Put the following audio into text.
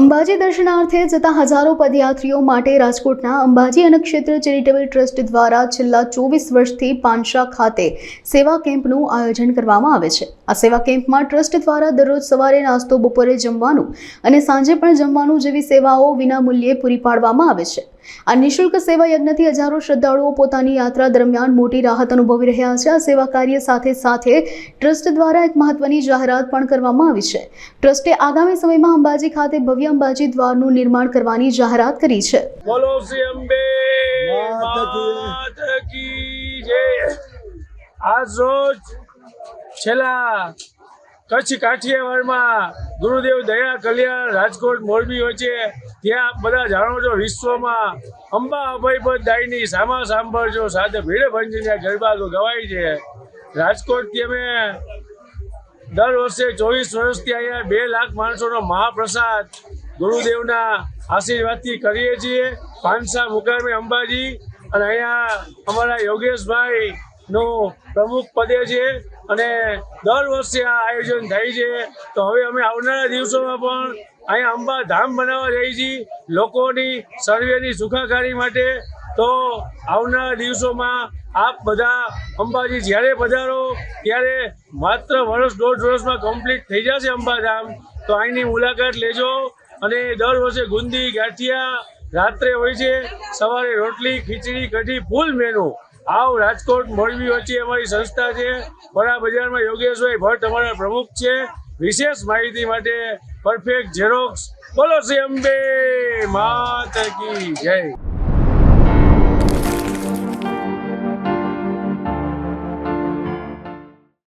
અંબાજી દર્શનાર્થે જતા હજારો પદયાત્રીઓ માટે રાજકોટના અંબાજી અને ક્ષેત્ર ચેરિટેબલ ટ્રસ્ટ દ્વારા છેલ્લા ચોવીસ વર્ષથી પાનશા ખાતે સેવા કેમ્પનું આયોજન કરવામાં આવે છે. આ સેવા કેમ્પમાં ટ્રસ્ટ દ્વારા દરરોજ સવારે નાસ્તો, બપોરે જમવાનું અને સાંજે પણ જમવાનું જેવી સેવાઓ વિના મૂલ્યે પૂરી પાડવામાં આવે છે. આ નિઃશુલ્ક સેવા યજ્ઞથી હજારો શ્રદ્ધાળુઓ પોતાની યાત્રા દરમિયાન મોટી રાહત અનુભવી રહ્યા છે. આ સેવા કાર્ય સાથે સાથે ટ્રસ્ટ દ્વારા એક મહત્વની જાહેરાત પણ કરવામાં આવી છે. ટ્રસ્ટે આગામી સમયમાં અંબાજી ખાતે ભવ્ય અંબાજી દ્વારનું નિર્માણ કરવાની જાહેરાત કરી છે. કચ્છ કાઠિયાવાડમાં ગુરુદેવ દયા કલ્યાણ રાજકોટ મોરબી વચ્ચે ત્યાં બધા જાણો છો વિશ્વમાં અંબા અભયપદ દાયની સામા સાંભળજો સાથે ભીડે ભંજનના ગરબા તો ગવાય છે. રાજકોટથી અમે દર વર્ષે ચોવીસ વર્ષથી અહીંયા બે લાખ માણસોનો મહાપ્રસાદ ગુરુદેવના આશીર્વાદથી કરીએ છીએ. પાનસા મુકામે અંબાજી અને અહીંયા અમારા યોગેશભાઈ નો પ્રમુખ પદે છે અને દર વર્ષે આ આયોજન થાય છે. તો હવે અમે આવનારા દિવસોમાં પણ અહીંયા અંબા ધામ બનાવવા જઈએ છીએ લોકોની, સર્વેની સુખાકારી માટે. તો આવનારા દિવસોમાં આપ બધા અંબાજી જ્યારે પધારો ત્યારે માત્ર વર્ષ દોઢ વર્ષમાં કમ્પ્લીટ થઈ જશે અંબાધામ તો અહીંની મુલાકાત લેજો. અને દર વર્ષે ગુંદી, ગાંઠિયા રાત્રે હોય છે. સવારે રોટલી, ખીચડી, કઢી, ફૂલ મેનુ આવ રાજકોટ મોરબી વચ્ચે અમારી સંસ્થા છે. વડા બજારમાં યોગેશભાઈ ભટ્ટ અમારા પ્રમુખ છે. વિશેષ માહિતી માટે પરફેક્ટ ઝેરોક્સ બોલો શ્રી અંબે. માતા કી જય.